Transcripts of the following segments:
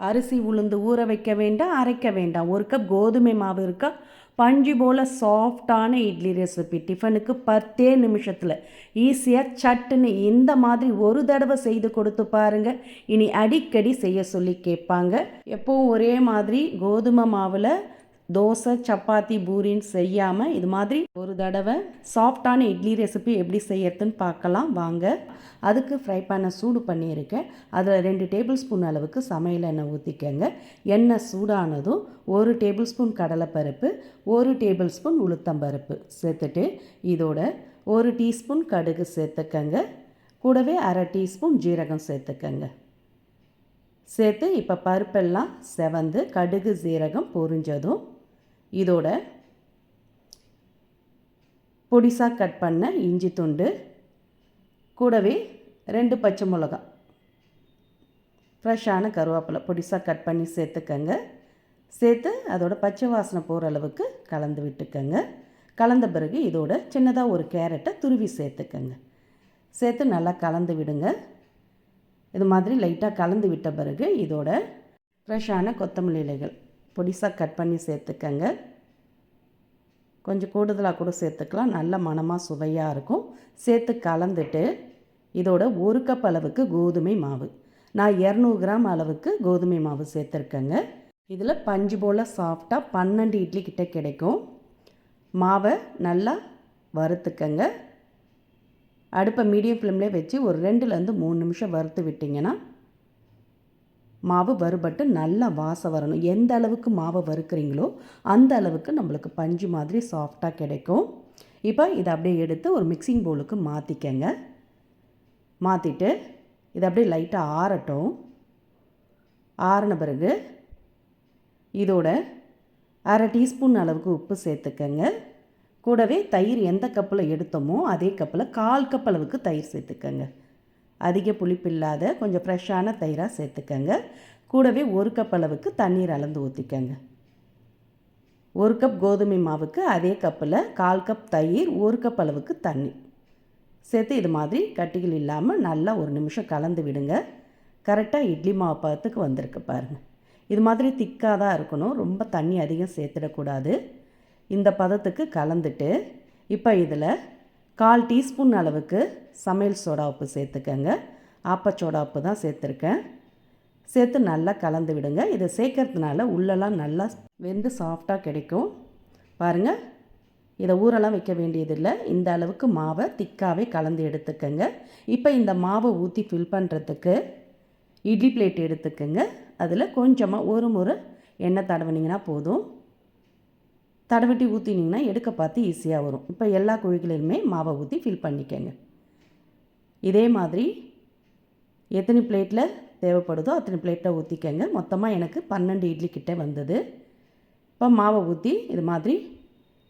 அரிசி உளுந்து ஊற வைக்க வேண்டாம் அரைக்க வேண்டாம். ஒரு கப் கோதுமை மாவு இருக்கா? பஞ்சு போல் சாஃப்டான இட்லி ரெசிபி டிஃபனுக்கு பத்தே நிமிஷத்தில் ஈஸியாக சட்டுன்னு இந்த மாதிரி ஒரு தடவை செய்து கொடுத்து பாருங்கள் இனி அடிக்கடி செய்ய சொல்லி கேட்பாங்க. எப்போவும் ஒரே மாதிரி கோதுமை மாவில் தோசை சப்பாத்தி பூரின்னு செய்யாமல் இது மாதிரி ஒரு தடவை சாஃப்டான இட்லி ரெசிபி எப்படி செய்யறதுன்னு பார்க்கலாம். வாங்க. அதுக்கு ஃப்ரை பேனை சூடு பண்ணியிருக்கேன். அதில் ரெண்டு டேபிள் ஸ்பூன் அளவுக்கு சமையல் எண்ணெய் ஊற்றிக்கங்க எண்ணெய் சூடானதும் ஒரு டேபிள் ஸ்பூன் கடலைப்பருப்பு ஒரு டேபிள் ஸ்பூன் உளுத்தம்பருப்பு சேர்த்துட்டு இதோட ஒரு டீஸ்பூன் கடுகு சேர்த்துக்கங்க. கூடவே அரை டீஸ்பூன் ஜீரகம் சேர்த்துக்கங்க. சேர்த்து இப்போ பருப்பெல்லாம் செவந்து கடுகு சீரகம் பொரிஞ்சதும் இதோட பொடிசாக கட் பண்ண இஞ்சி துண்டு கூடவே ரெண்டு பச்சை மிளகா. ஃப்ரெஷ்ஷான கருவேப்பிலை பொடிசாக கட் பண்ணி சேர்த்துக்கங்க. சேர்த்து அதோட பச்சை வாசனை போகிற அளவுக்கு கலந்து விட்டுக்கங்க. கலந்த பிறகு இதோட சின்னதாக ஒரு கேரட்டை துருவி சேர்த்துக்கங்க. சேர்த்து நல்லா கலந்து விடுங்க. இது மாதிரி லைட்டாக கலந்து விட்ட பிறகு இதோட ஃப்ரெஷ்ஷான கொத்தமல்லி இலைகள் பொடிசாக கட் பண்ணி சேர்த்துக்கங்க. கொஞ்சம் கூடுதலாக கூட சேர்த்துக்கலாம். நல்ல மணமாக சுவையாக இருக்கும். சேர்த்து கலந்துட்டு இதோட ஒரு கப் அளவுக்கு கோதுமை மாவு. நான் இரநூறு கிராம் அளவுக்கு கோதுமை மாவு சேர்த்துருக்கேங்க. இதில் பஞ்சு போல் சாஃப்டாக பன்னெண்டு இட்லி கிட்டே கிடைக்கும். மாவை நல்லா வறுத்துக்கங்க. அடுப்பை மீடியம் ஃப்ளேம்லேயே வச்சு ஒரு ரெண்டுலேருந்து மூணு நிமிஷம் வறுத்து விட்டிங்கன்னா மாவு வறுபட்டு நல்லா வாசம் வரணும். எந்த அளவுக்கு மாவை வறுக்கிறீங்களோ அந்த அளவுக்கு நம்மளுக்கு பஞ்சு மாதிரி சாஃப்டாக கிடைக்கும். இப்போ இதை அப்படியே எடுத்து ஒரு மிக்சிங் பவுலுக்கு மாற்றிக்கங்க மாற்றிட்டு இதை அப்படியே லைட்டாக ஆறட்டும். ஆறின பிறகு இதோட அரை டீஸ்பூன் அளவுக்கு உப்பு சேர்த்துக்கங்க. கூடவே தயிர் எந்த கப்பில் எடுத்தோமோ அதே கப்பில் கால் கப் அளவுக்கு தயிர் சேர்த்துக்கங்க. அதிக புளிப்பில்லாத கொஞ்சம் ஃப்ரெஷ்ஷான தயிராக சேர்த்துக்கங்க. கூடவே ஒரு கப் அளவுக்கு தண்ணீர் அளந்து ஊற்றிக்கங்க ஒரு கப் கோதுமை மாவுக்கு அதே கப்பில் கால் கப் தயிர் ஒரு கப் அளவுக்கு தண்ணி. சேர்த்து இது மாதிரி கட்டிகள் இல்லாமல் நல்லா ஒரு நிமிஷம் கலந்து விடுங்க. கரெக்டாக இட்லி மாவு பதத்துக்கு வந்திருக்கு பாருங்கள் இது மாதிரி திக்காக தான் இருக்கணும். ரொம்ப தண்ணி அதிகம் சேர்த்துடக்கூடாது. இந்த பதத்துக்கு கலந்துட்டு இப்போ இதில் கால் டீஸ்பூன் அளவுக்கு சமையல் சோடா உப்பு சேர்த்துக்கங்க. ஆப்பச்சோடா உப்பு தான் சேர்த்துருக்கேன். சேர்த்து நல்லா கலந்து விடுங்க. இதை சேர்க்கறதுனால உள்ளெல்லாம் நல்லா வெந்து சாஃப்டாக கிடைக்கும். பாருங்கள் இதை ஊரெல்லாம் வைக்க வேண்டியதில்லை. இந்த அளவுக்கு மாவை திக்காகவே கலந்து எடுத்துக்கோங்க. இப்போ இந்த மாவை ஊற்றி ஃபில் பண்ணுறதுக்கு இட்லி பிளேட் எடுத்துக்கோங்க. அதில் கொஞ்சமாக ஒரு முறை எண்ணெய் தடவினீங்கன்னா போதும். தடவட்டி ஊற்றினீங்கன்னா எடுக்க பார்த்து ஈஸியாக வரும். இப்போ எல்லா குழிகளிலுமே மாவை ஊற்றி ஃபில் பண்ணிக்கங்க. இதே மாதிரி எத்தனை பிளேட்டில் தேவைப்படுதோ அத்தனை பிளேட்டில் ஊற்றிக்கங்க. மொத்தமாக எனக்கு பன்னெண்டு இட்லி கிட்டே வந்தது. இப்போ மாவை ஊற்றி இது மாதிரி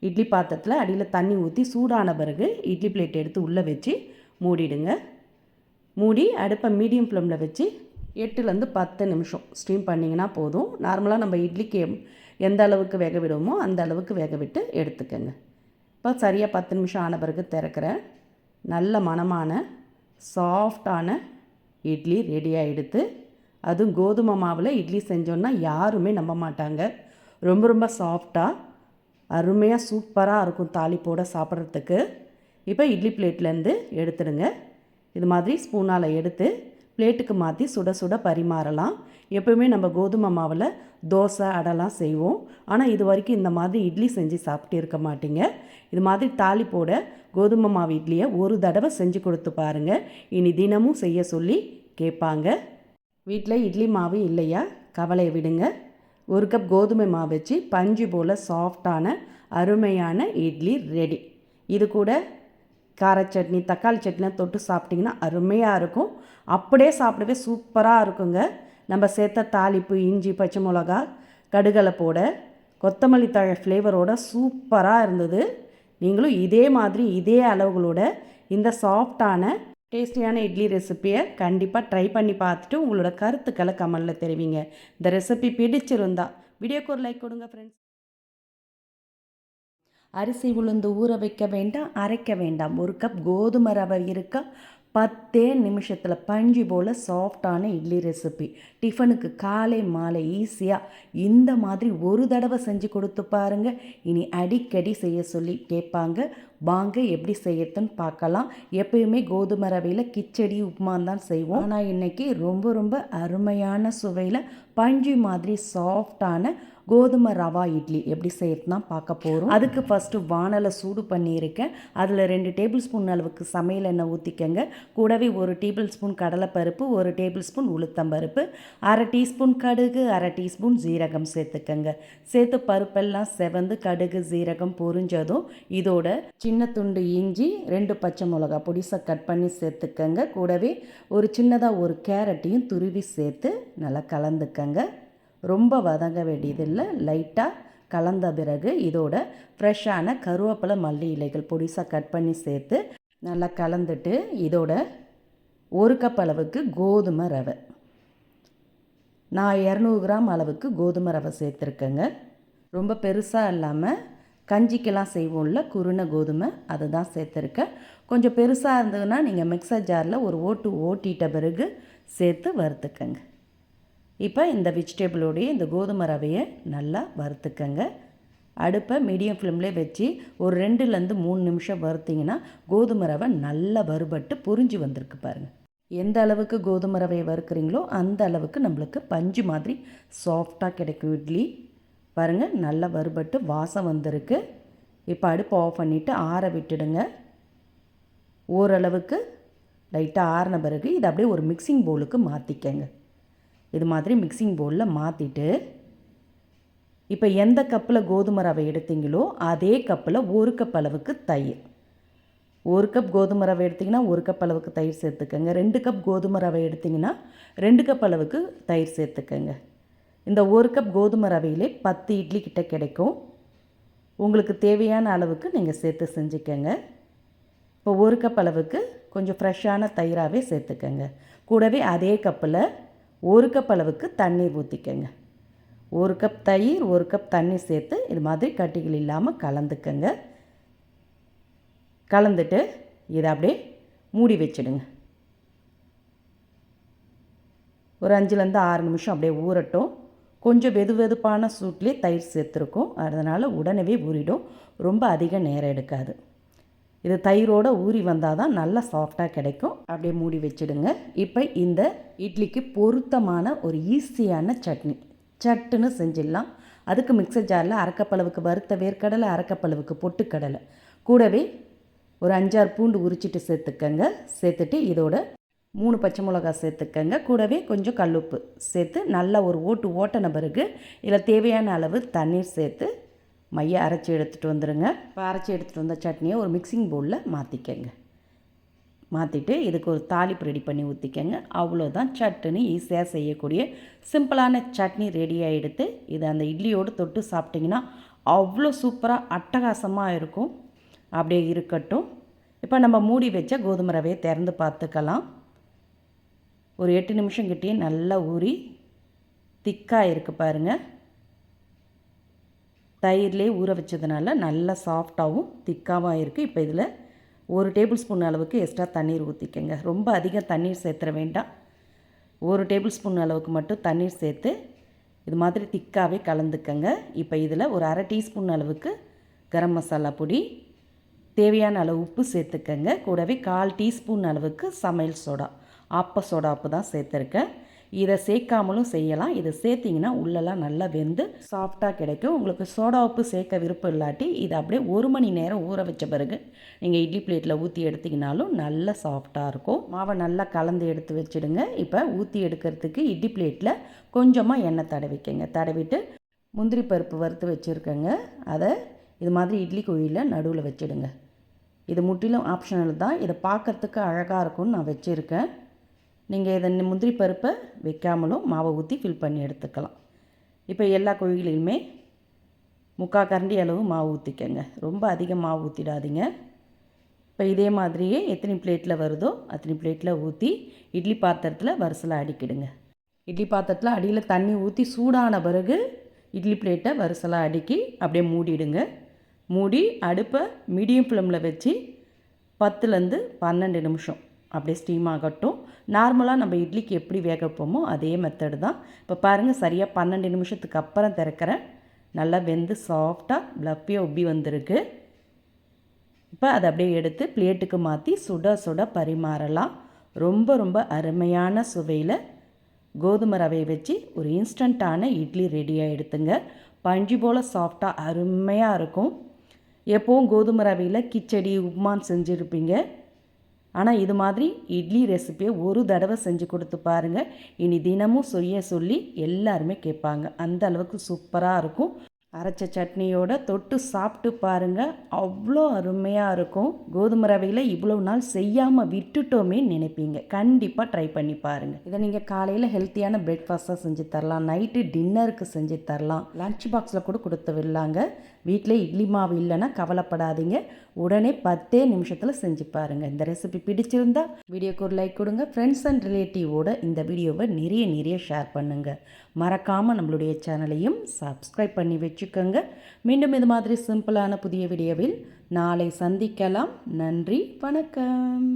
இட்லி பாத்திரத்தில் அடியில் தண்ணி ஊற்றி சூடான பிறகு இட்லி பிளேட் எடுத்து உள்ளே வச்சு மூடிடுங்க. மூடி அடுப்பை மீடியம் ஃப்ளேமில் வச்சு எட்டுலேருந்து பத்து நிமிஷம் ஸ்டீம் பண்ணிங்கன்னா போதும். நார்மலாக நம்ம இட்லிக்கு எந்த அளவுக்கு வேக விடுவோமோ அந்த அளவுக்கு வேக விட்டு எடுத்துக்கோங்க. இப்போ சரியாக பத்து நிமிஷம் ஆன பிறகு திறக்கிறேன். நல்ல மணமான சாஃப்டான இட்லி ரெடியாக எடுத்து அதுவும் கோதுமை மாவில் இட்லி செஞ்சோன்னா யாருமே நம்ப மாட்டாங்க. ரொம்ப ரொம்ப சாஃப்டாக அருமையாக சூப்பராக இருக்கும் தாலிப்போட சாப்பிட்றதுக்கு. இப்போ இட்லி பிளேட்லேருந்து எடுத்துடுங்க. இது மாதிரி ஸ்பூனால் எடுத்து பிளேட்டுக்கு மாற்றி சுட சுட பரிமாறலாம். எப்போவுமே நம்ம கோதுமை மாவில் தோசை அடைலாம் செய்வோம். ஆனால் இது வரைக்கும் இந்த மாதிரி இட்லி செஞ்சு சாப்பிட்டு இருக்க மாட்டீங்க. இது மாதிரி தாளிப்போட கோதுமை மாவு இட்லியை ஒரு தடவை செஞ்சு கொடுத்து பாருங்கள் இனி தினமும் செய்ய சொல்லி கேட்பாங்க. வீட்டில் இட்லி மாவு இல்லையா? கவலையை விடுங்க. ஒரு கப் கோதுமை மாவு வச்சு பஞ்சு போல் சாஃப்டான அருமையான இட்லி ரெடி இது கூட கார சட்னி தக்காளி சட்னிலாம் தொட்டு சாப்பிட்டிங்கன்னா அருமையாக இருக்கும். அப்படியே சாப்பிடவே சூப்பராக இருக்குங்க. நம்ம சேர்த்த தாளிப்பு இஞ்சி பச்சை மிளகா கடுகலை போட கொத்தமல்லி தழை ஃப்ளேவரோட சூப்பராக இருந்தது. நீங்களும் இதே மாதிரி இதே அளவுகளோட இந்த சாஃப்டான டேஸ்டியான இட்லி ரெசிப்பியை கண்டிப்பாக ட்ரை பண்ணி பார்த்துட்டு உங்களோட கருத்துக்களை கமெண்டில் தெரிவிங்க. இந்த ரெசிபி பிடிச்சிருந்தா வீடியோக்கு ஒரு லைக் கொடுங்க ஃப்ரெண்ட்ஸ் அரிசி உளுந்து ஊற வைக்க வேண்டாம் அரைக்க வேண்டாம். ஒரு கப் கோதுமை ரவை இருக்கா? பத்தே நிமிஷத்தில் பஞ்சு போல் சாஃப்டான இட்லி ரெசிபி டிஃபனுக்கு காலை மாலை ஈஸியாக இந்த மாதிரி ஒரு தடவை செஞ்சு கொடுத்து பாருங்க. இனி அடிக்கடி செய்ய சொல்லி கேட்பாங்க. வாங்க எப்படி செய்யறதுன்னு பார்க்கலாம். எப்பயுமே கோதுமை ரவையில் கிச்சடி உப்புமான் தான் செய்வோம். ஆனால் இன்னைக்கு ரொம்ப ரொம்ப அருமையான சுவையில் பஞ்சு மாதிரி சாஃப்டான கோதுமை ரவா இட்லி எப்படி செய்யறது தான் பார்க்க போகிறோம் அதுக்கு ஃபஸ்ட்டு வானலை சூடு பண்ணியிருக்கேன். அதில் ரெண்டு டேபிள் ஸ்பூன் அளவுக்கு சமையல் எண்ணெய் ஊற்றிக்கங்க கூடவே ஒரு டேபிள் ஸ்பூன் கடலைப்பருப்பு ஒரு டேபிள் ஸ்பூன் உளுத்தம்பருப்பு அரை டீஸ்பூன் கடுகு அரை டீஸ்பூன் ஜீரகம் சேர்த்துக்கங்க. சேர்த்து பருப்பெல்லாம் செவந்து கடுகு ஜீரகம் பொரிஞ்சதும் இதோட சின்ன துண்டு இஞ்சி ரெண்டு பச்சை மிளகா பொடிசை கட் பண்ணி சேர்த்துக்கங்க. கூடவே ஒரு சின்னதாக ஒரு கேரட்டையும் துருவி சேர்த்து நல்லா கலந்துக்கங்க. ரொம்ப வதங்க வேண்டியதில்லை. லைட்டாக கலந்த பிறகு இதோட ஃப்ரெஷ்ஷான கருவேப்பிலை மல்லி இலைகள் பொடிசாக கட் பண்ணி சேர்த்து நல்லா கலந்துட்டு இதோட ஒரு கப் அளவுக்கு கோதுமை ரவை. நான் இரநூறு கிராம் அளவுக்கு கோதுமை ரவை சேர்த்துருக்கேங்க. ரொம்ப பெருசாக இல்லாமல் கஞ்சிக்கெல்லாம் செய்வோம்ல குருணை கோதுமை அதை தான் சேர்த்துருக்கேன் கொஞ்சம் பெருசாக இருந்ததுன்னா நீங்கள் மிக்சர் ஜாரில் ஒரு ஓட்டு ஓட்டிட்ட பிறகு சேர்த்து வறுத்துக்கங்க. இப்போ இந்த வெஜிடபிளோடைய இந்த கோதுமை ரவையை நல்லா வறுத்துக்கங்க. அடுப்பை மீடியம் ஃப்ளேம்லேயே வச்சு ஒரு ரெண்டுலேருந்து மூணு நிமிஷம் வறுத்திங்கன்னா கோதுமை ரவை நல்லா வறுபட்டு புரிஞ்சு வந்திருக்கு பாருங்கள் எந்த அளவுக்கு கோதுமை ரவையை வறுக்கிறீங்களோ அந்த அளவுக்கு நம்மளுக்கு பஞ்சு மாதிரி சாஃப்டாக கிடைக்கும். இட்லி பாருங்கள் நல்லா வறுபட்டு வாசம் வந்திருக்கு. இப்போ அடுப்பு ஆஃப் பண்ணிவிட்டு ஆற விட்டுடுங்க. ஓரளவுக்கு லைட்டாக ஆறின பிறகு இதை அப்படியே ஒரு மிக்சிங் பவுலுக்கு மாற்றிக்கங்க இது மாதிரி மிக்சிங் பவுலில் மாற்றிட்டு இப்போ எந்த கப்பில் கோதுமை ரவை எடுத்தீங்களோ அதே கப்பில் ஒரு கப் அளவுக்கு தயிர். ஒரு கப் கோதுமை ரவை எடுத்திங்கன்னா ஒரு கப் அளவுக்கு தயிர் சேர்த்துக்கங்க. ரெண்டு கப் கோதுமை ரவை எடுத்திங்கன்னா ரெண்டு கப் அளவுக்கு தயிர் சேர்த்துக்கங்க. இந்த ஒரு கப் கோதுமை ரவையிலே பத்து இட்லி கிட்ட கிடைக்கும். உங்களுக்கு தேவையான அளவுக்கு நீங்கள் சேர்த்து செஞ்சுக்கோங்க. இப்போ ஒரு கப் அளவுக்கு கொஞ்சம் ஃப்ரெஷ்ஷான தயிராகவே சேர்த்துக்கோங்க. கூடவே அதே கப்பில் ஒரு கப் அளவுக்கு தண்ணீர் ஊற்றிக்கோங்க ஒரு கப் தயிர் ஒரு கப் தண்ணி சேர்த்து இது மாதிரி கட்டிகள் இல்லாமல் கலந்துக்கங்க. கலந்துட்டு இதை அப்படியே மூடி வச்சிடுங்க. ஒரு அஞ்சுலேருந்து ஆறு நிமிஷம் அப்படியே ஊறட்டும். கொஞ்சம் வெது வெதுப்பான சூட்லேயே தயிர் சேர்த்துருக்கோம். அதனால் உடனே ஊறிடும். ரொம்ப அதிக நேரம் எடுக்காது. இது தயிரோடு ஊறி வந்தால் தான் நல்லா சாஃப்டாக கிடைக்கும். அப்படியே மூடி வச்சுடுங்க. இப்போ இந்த இட்லிக்கு பொருத்தமான ஒரு ஈஸியான சட்னி. சட்டுன்னு செஞ்சிடலாம். அதுக்கு மிக்சர் ஜாரில் அரைக்கப்பளவுக்கு வறுத்த வேர்க்கடலை அரைக்கப்பளவுக்கு பொட்டுக்கடலை. கூடவே ஒரு அஞ்சாறு பூண்டு உரிச்சிட்டு சேர்த்துக்கங்க. சேர்த்துட்டு இதோட மூணு பச்சை மிளகா சேர்த்துக்கங்க. கூடவே கொஞ்சம் கல்லுப்பு சேர்த்து நல்லா ஒரு ஓட்டு ஓட்டின பிறகு இதில் தேவையான அளவு தண்ணீர் சேர்த்து மைய அரைச்சி எடுத்துகிட்டு வந்துடுங்க இப்போ அரைச்சி எடுத்துகிட்டு வந்த சட்னியை ஒரு மிக்சிங் பவுலில் மாற்றிக்கங்க மாற்றிட்டு இதுக்கு ஒரு தாளிப்பு ரெடி பண்ணி ஊற்றிக்கங்க அவ்வளோதான் சட்னி ஈஸியாக செய்யக்கூடிய சிம்பிளான சட்னி ரெடி ஆகிடுத்து இது அந்த இட்லியோடு தொட்டு சாப்பிட்டிங்கன்னா அவ்வளோ சூப்பராக அட்டகாசமாக இருக்கும். அப்படியே இருக்கட்டும். இப்போ நம்ம மூடி வச்ச கோதுமை ரவையை திறந்து பார்த்துக்கலாம். ஒரு எட்டு நிமிஷம் கிட்டேயே நல்லா ஊறி திக்காக இருக்குது பாருங்கள் தயிர்லேயே ஊற வச்சதுனால நல்லா சாஃப்டாகவும் திக்காகவும் இருக்குது இப்போ இதில் ஒரு டேபிள் ஸ்பூன் அளவுக்கு எக்ஸ்ட்ரா தண்ணீர் ஊற்றிக்கங்க ரொம்ப அதிகம் தண்ணீர் சேர்த்துற வேண்டாம். ஒரு டேபிள் ஸ்பூன் அளவுக்கு மட்டும் தண்ணீர் சேர்த்து இது மாதிரி திக்காகவே கலந்துக்கங்க. இப்போ இதில் ஒரு அரை டீஸ்பூன் அளவுக்கு கரம் மசாலா பொடி தேவையான அளவு உப்பு சேர்த்துக்கங்க. கூடவே கால் டீஸ்பூன் அளவுக்கு சமையல் சோடா. ஆப்ப சோடாப்பு தான் சேர்த்துருக்கேன். இதை சேர்க்காமலும் செய்யலாம். இதை சேர்த்திங்கன்னா உள்ளெல்லாம் நல்லா வெந்து சாஃப்டாக கிடைக்கும். உங்களுக்கு சோடா உப்பு சேர்க்க விருப்பம் இல்லாட்டி இதை அப்படியே ஒரு மணி நேரம் ஊற வச்ச பிறகு நீங்கள் இட்லி பிளேட்டில் ஊற்றி எடுத்திங்கனாலும் நல்லா சாஃப்டாக இருக்கும். மாவை நல்லா கலந்து எடுத்து வச்சுடுங்க. இப்போ ஊற்றி எடுக்கிறதுக்கு இட்லி பிளேட்டில் கொஞ்சமாக எண்ணெய் தடவிக்கங்க. தடவிட்டு முந்திரி பருப்பு வறுத்து வச்சுருக்கேங்க. அதை இது மாதிரி இட்லி குழியில் நடுவில் வச்சுடுங்க. இது முற்றிலும் ஆப்ஷனல் தான். இதை பார்க்குறதுக்கு அழகாக இருக்கும்னு நான் வச்சுருக்கேன். நீங்கள் இதை முந்திரி பருப்பை வைக்காமலும் மாவை ஊற்றி ஃபில் பண்ணி எடுத்துக்கலாம். இப்போ எல்லா குழிகளையுமே முக்கால் கரண்டி அளவு மாவு ஊற்றிக்கங்க ரொம்ப அதிகம் மாவு ஊற்றிடாதீங்க இப்போ இதே மாதிரியே எத்தனை பிளேட்டில் வருதோ அத்தனை பிளேட்டில் ஊற்றி இட்லி பாத்திரத்தில் வரிசலாக அடிக்கிடுங்க. இட்லி பாத்திரத்தில் அடியில் தண்ணி ஊற்றி சூடான பிறகு இட்லி பிளேட்டை வரிசலாக அடுக்கி அப்படியே மூடிடுங்க. மூடி அடுப்பை மீடியம் ஃப்ளேமில் வச்சு பத்துலேருந்து பன்னெண்டு நிமிஷம் அப்படியே ஸ்டீம் ஆகட்டும். நார்மலாக நம்ம இட்லிக்கு எப்படி வேக வைப்போமோ அதே மெத்தடு தான். இப்போ பாருங்கள் சரியாக பன்னெண்டு நிமிஷத்துக்கு அப்புறம் திறக்கிறேன். நல்லா வெந்து சாஃப்டாக ப்ளப்பியாக உப்பி வந்திருக்கு. இப்போ அதை அப்படியே எடுத்து பிளேட்டுக்கு மாற்றி சுட சுட பரிமாறலாம். ரொம்ப ரொம்ப அருமையான சுவையில் கோதுமை ரவையை வச்சு ஒரு இன்ஸ்டண்ட்டான இட்லி ரெடியாக எடுத்துங்க. பஞ்சு போல் சாஃப்டாக அருமையாக இருக்கும். எப்போவும் கோதுமை ரவையில் கிச்சடி உப்புமான்னு செஞ்சுருப்பீங்க. ஆனால் இது மாதிரி இட்லி ரெசிப்பியை ஒரு தடவை செஞ்சு கொடுத்து பாருங்கள் இனி தினமும் செய்ய சொல்லி எல்லாருமே கேட்பாங்க. அந்த அளவுக்கு சூப்பராக இருக்கும். அரைச்ச சட்னியோட தொட்டு சாப்பிட்டு பாருங்கள் அவ்வளோ அருமையாக இருக்கும். கோதுமை ரவையில் இவ்வளோ நாள் செய்யாமல் விட்டுட்டோமே நினைப்பீங்க. கண்டிப்பாக ட்ரை பண்ணி பாருங்கள் இதை நீங்கள் காலையில் ஹெல்த்தியான பிரேக்ஃபாஸ்ட்டாக செஞ்சு தரலாம். நைட்டு டின்னருக்கு செஞ்சு தரலாம். லன்ச் பாக்ஸில் கூட கொடுத்து விடலாங்க. வீட்டில் இட்லி மாவு இல்லைன்னா கவலைப்படாதீங்க. உடனே பத்தே நிமிஷத்தில் செஞ்சு பாருங்கள் இந்த ரெசிபி பிடிச்சிருந்தா வீடியோக்கு ஒரு லைக் கொடுங்க. ஃப்ரெண்ட்ஸ் அண்ட் ரிலேட்டிவோட இந்த வீடியோவை நிறைய நிறைய ஷேர் பண்ணுங்கள் மறக்காமல் நம்மளுடைய சேனலையும் சப்ஸ்கிரைப் பண்ணி வச்சுக்கோங்க. மீண்டும் இது மாதிரி சிம்பிளான புதிய வீடியோவில் நாளை சந்திக்கலாம். நன்றி வணக்கம்.